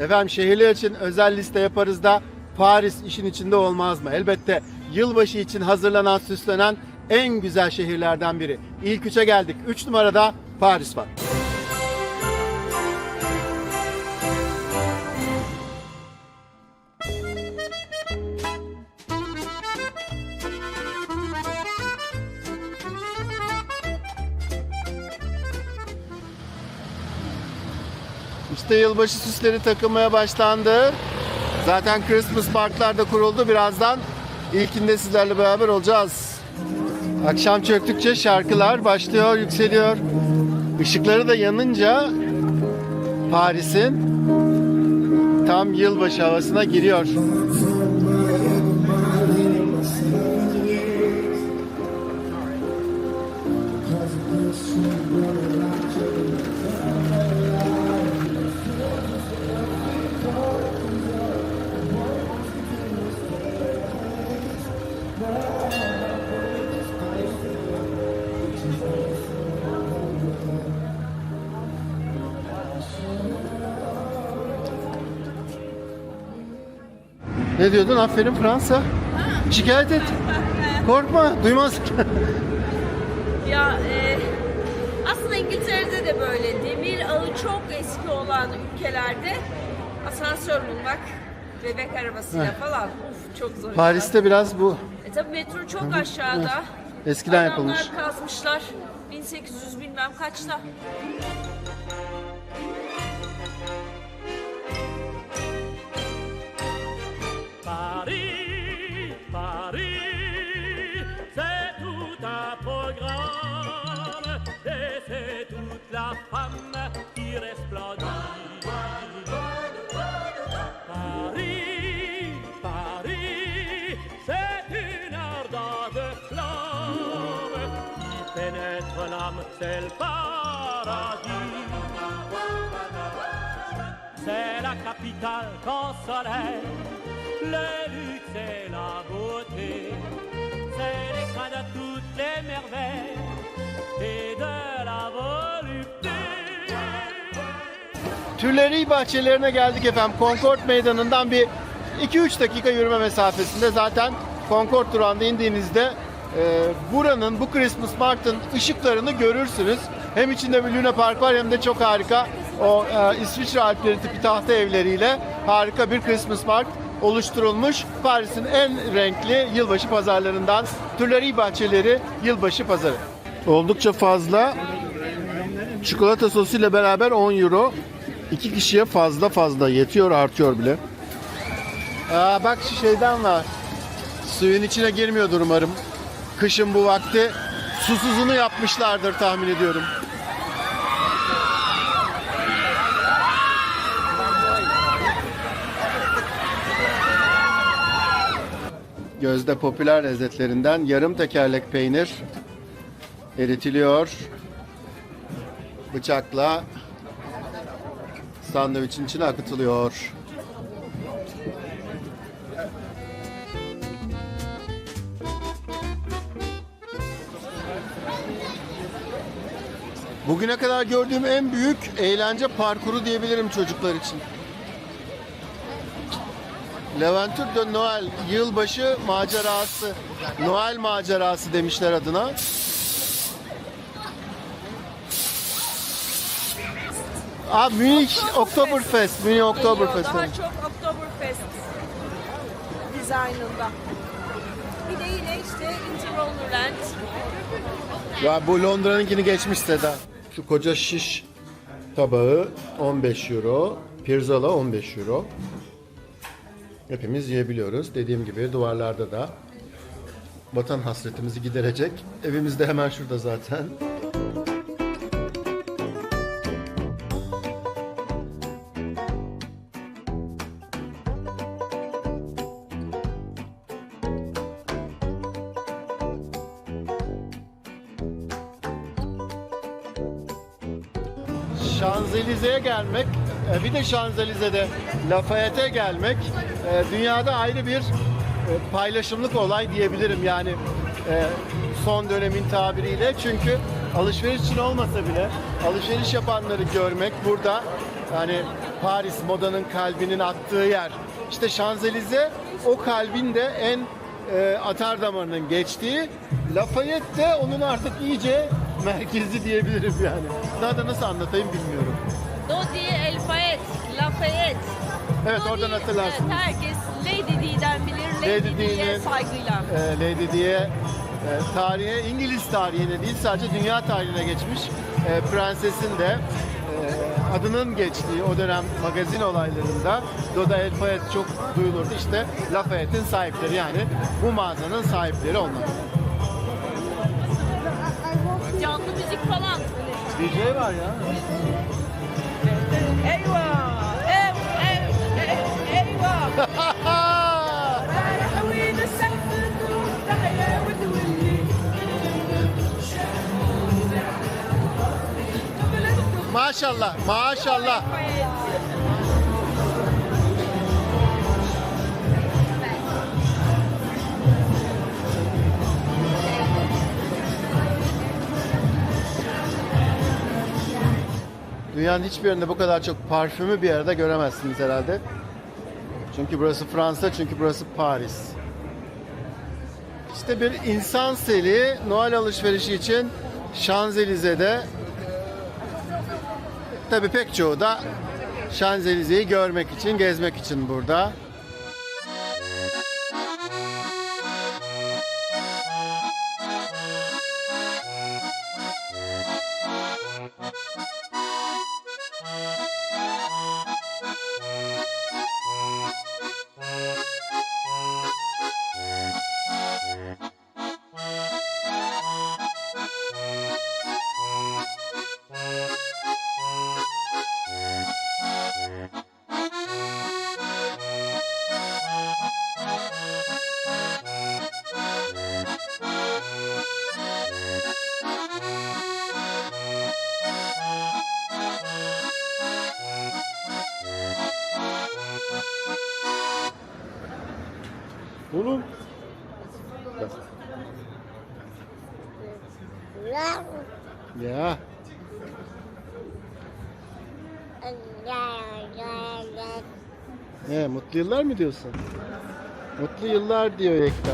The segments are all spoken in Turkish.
Efendim şehirler için özel liste yaparız da Paris işin içinde olmaz mı? Elbette yılbaşı için hazırlanan, süslenen en güzel şehirlerden biri. İlk üçe geldik. Üç numarada Paris var. İşte yılbaşı süsleri takılmaya başlandı. Zaten Christmas parklar da kuruldu. Birazdan ilkinde sizlerle beraber olacağız. Akşam çöktükçe şarkılar başlıyor, yükseliyor. Işıkları da yanınca Paris'in tam yılbaşı havasına giriyor. Ne diyordun? Aferin Fransa. Şikayet et. Korkma, duymaz. Ya e, aslında İngiltere'de de böyle demir ağı çok eski olan ülkelerde asansör bulmak bebek arabasıyla falan uf çok zor. Paris'te biraz bu E tabi metro çok aşağıda. eskiden Adamlar yapılmış. kazmışlar 1800 bilmem kaçta. Qui resplendit. Paris, Paris, c'est une ardente flamme qui pénètre l'âme, c'est le paradis. C'est la capitale qu'en soleil, le luxe et la beauté. C'est l'écran de toutes les merveilles Tülleri bahçelerine geldik efendim. Concord Meydanı'ndan bir 2-3 dakika yürüme mesafesinde zaten Concord durağında indiğinizde e, buranın bu Christmas Market'ın ışıklarını görürsünüz. Hem içinde bir Luna Park var hem de çok harika o e, İsviçre Alpleri tipi tahta evleriyle harika bir Christmas Market oluşturulmuş. Paris'in en renkli yılbaşı pazarlarından Tülleri bahçeleri yılbaşı pazarı. Oldukça fazla Çikolata sosuyla beraber 10 euro. İki kişiye fazla fazla yetiyor artıyor bile. Aa, bak şu şeyden var. Suyun içine girmiyordur umarım. Kışın bu vakti susuzunu yapmışlardır tahmin ediyorum. Gözde popüler lezzetlerinden yarım tekerlek peynir eritiliyor bıçakla sandviçin içine akıtılıyor. Bugüne kadar gördüğüm en büyük eğlence parkuru diyebilirim çocuklar için. Leventure de Noel yılbaşı macerası, Noel macerası demişler adına. Aa Münih Oktoberfest, Münih Oktoberfest. Daha çok Oktoberfest dizaynında. Bir de yine işte Interwonderland. Ya bu Londra'nınkini geçmiş Seda. Şu koca şiş tabağı 15 euro, pirzola 15 euro. Hepimiz yiyebiliyoruz. Dediğim gibi duvarlarda da vatan hasretimizi giderecek. Evimiz de hemen şurada zaten. Şanzelize'ye gelmek, e, bir de Şanzelize'de Lafayette'e gelmek e, dünyada ayrı bir e, paylaşımlık olay diyebilirim yani son dönemin tabiriyle. Çünkü alışveriş için olmasa bile alışveriş yapanları görmek burada yani Paris modanın kalbinin attığı yer. İşte Şanzelize o kalbin de en e, atar damarının geçtiği. Lafayette de onun artık iyice merkezi diyebilirim yani. Daha da nasıl anlatayım bilmiyorum. Dodi El Fayet, Lafayette. Evet Dodi, oradan hatırlarsınız. evet, herkes Lady Di'den bilir. Lady, Lady Di'ye saygıyla. e, Lady diye e, tarihe, İngiliz tarihine değil sadece dünya tarihine geçmiş e, prensesin de e, adının geçtiği o dönem magazin olaylarında Doda El Fayet çok duyulurdu. İşte Lafayette'in sahipleri yani bu mağazanın sahipleri onlar. DJ var ya. Eyvah! Ev, ev, ev, eyvah! maşallah, maşallah. Dünyanın hiçbir yerinde bu kadar çok parfümü bir arada göremezsiniz herhalde. Çünkü burası Fransa, çünkü burası Paris. İşte bir insan seli Noel alışverişi için Şanzelize'de Tabii pek çoğu da Şanzelize'yi görmek için, gezmek için burada. Oğlum. Ya. Ne, mutlu yıllar mı diyorsun? Mutlu yıllar diyor Yekta.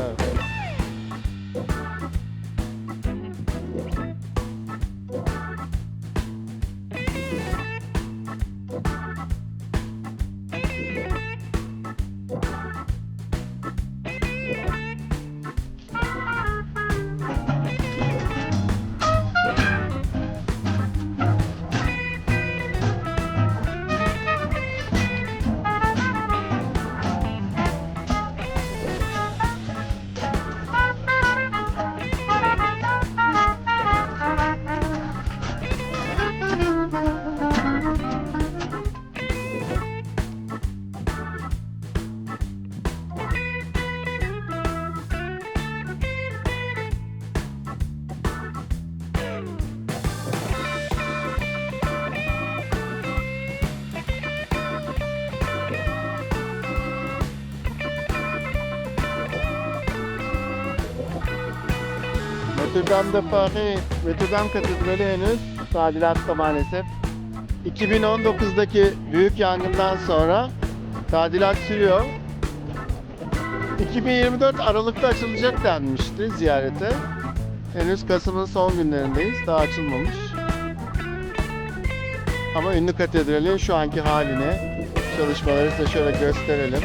Notre Dame de Paris, Notre Dame Katedrali henüz tadilatta maalesef. 2019'daki büyük yangından sonra tadilat sürüyor. 2024 Aralık'ta açılacak denmişti ziyarete. Henüz Kasım'ın son günlerindeyiz. Daha açılmamış. Ama ünlü katedralin şu anki haline çalışmaları size şöyle gösterelim.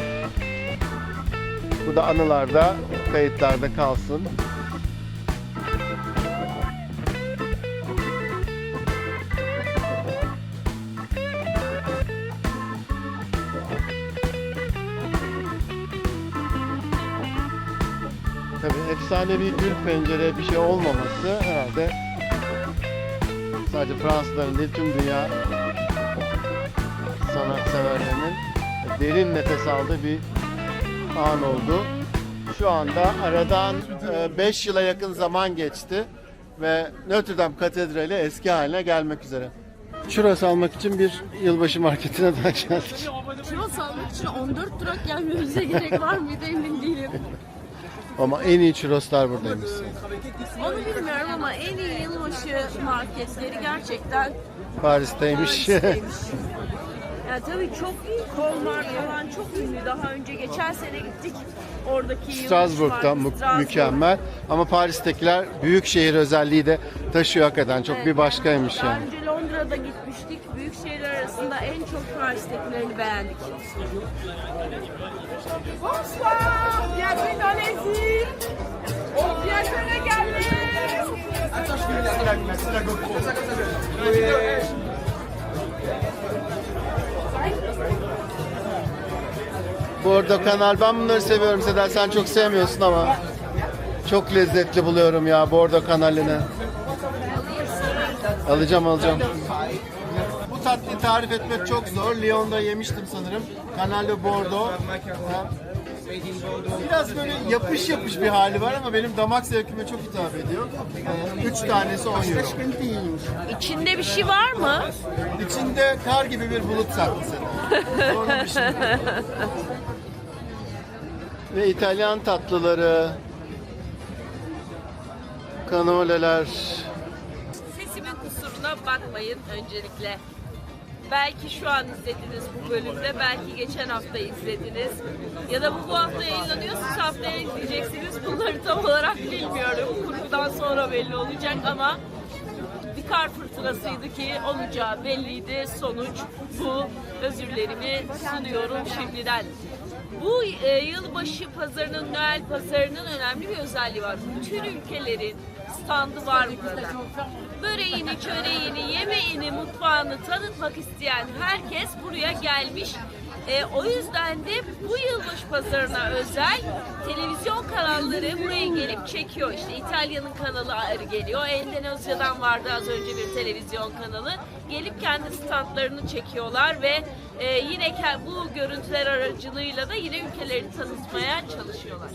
Bu da anılarda, kayıtlarda kalsın. Tabii efsanevi gül pencere bir şey olmaması herhalde sadece Fransızların değil tüm dünya sanatseverlerinin derin nefes aldığı bir an oldu. Şu anda aradan 5 yıla yakın zaman geçti ve Notre Dame Katedrali eski haline gelmek üzere. Churros almak için bir yılbaşı marketine daha geldik. Churros almak için 14 durak gelmemize gerek var mıydı emin değilim. Ama en iyi churroslar buradaymış. Onu bilmiyorum ama en iyi yılbaşı marketleri gerçekten Paris'teymiş. Paris'teymiş. Ya tabii çok Kolmar falan çok ünlü. Daha önce geçen sene gittik. Oradaki yılbaşı Strasbourg'da mü- Strasbourg. mükemmel. Ama Paris'tekiler büyük şehir özelliği de taşıyor hakikaten. Çok bir başkaymış Daha yani. önce Londra'da gitmiştik. Büyük şehirler arasında en çok Paris'tekilerini beğendik. Bonsoir, bienvenue dans les îles. On vient se régaler. Bordo kanal ben bunları seviyorum Seda sen çok sevmiyorsun ama çok lezzetli buluyorum ya Bordo kanalini. Alacağım alacağım. Bu tatlıyı tarif etmek çok zor. Lyon'da yemiştim sanırım. Kanal de Bordeaux. Biraz böyle yapış yapış bir hali var ama benim damak zevkime çok hitap ediyor. Ee, Üç tanesi 10 euro. İçinde bir şey var mı? İçinde kar gibi bir bulut saklı Seda. Sonra bir şey. Ve İtalyan tatlıları. Kanoleler. Sesimin kusuruna bakmayın öncelikle. Belki şu an izlediniz bu bölümde, belki geçen hafta izlediniz. Ya da bu, bu hafta yayınlanıyor, siz haftaya izleyeceksiniz. Bunları tam olarak bilmiyorum. Kurgudan sonra belli olacak ama bir kar fırtınasıydı ki olacağı belliydi. Sonuç bu. Özürlerimi sunuyorum şimdiden. Bu e, yılbaşı pazarının, Noel pazarının önemli bir özelliği var. Bütün ülkelerin standı var burada. Böreğini, çöreğini, yemeğini, mutfağını tanıtmak isteyen herkes buraya gelmiş. E, o yüzden de bu yılbaşı pazarına özel televizyon kanalları buraya gelip çekiyor. İşte İtalya'nın kanalı ayrı geliyor. Endonezya'dan vardı az önce bir televizyon kanalı. Gelip kendi standlarını çekiyorlar ve e, yine bu görüntüler aracılığıyla da yine ülkelerini tanıtmaya çalışıyorlar.